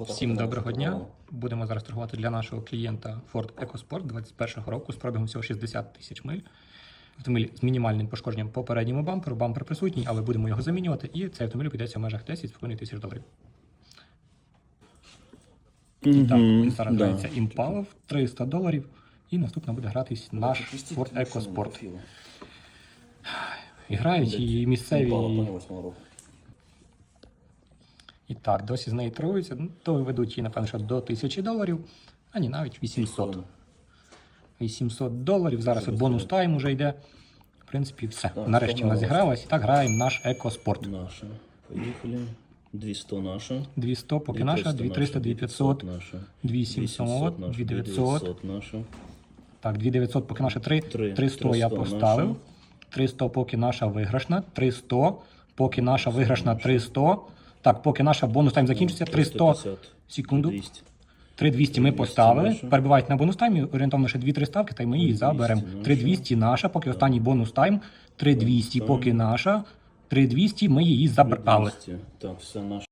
Всім доброго дня. Будемо зараз торгувати для нашого клієнта Ford EcoSport 21 року з пробігом всього 60 тисяч миль. Автомобіль з мінімальним пошкодженням по передньому бамперу. Бампер присутній, але будемо його замінювати, і цей автомобіль підеться в межах 10,5 тисяч доларів. І так, він зараз грається Impala в 300 доларів. І наступно буде гратись наш Ford EcoSport. І грають і місцеві. І так, досі з нею торгуються. Ну, то ведуть її, напевно, що до 1000 доларів, а ні, навіть 800. 800 доларів. Зараз от бонус тайм уже йде. В принципі, все. Так, Нарешті вона зігралась. І так граємо наш екоспорт. Наша. Поїхали. 200 наша. 200 поки наша, 2300, 2500, наша. 2700, 2900. наша. Так, 2900 поки наша 3. Три. 300 я поставив. 300 поки наша виграшна. 300 поки наша виграшна 300. Так, поки наша бонус тайм закінчиться. 300. 350. Секунду. 200. 3200 ми поставили. Перебувають на бонус таймі, орієнтовно ще 2-3 ставки, та й ми її заберемо. наша. 3200 наша, поки останній бонус тайм. 3200 поки наша. 3200 ми її забрали. 200. Так, все наше.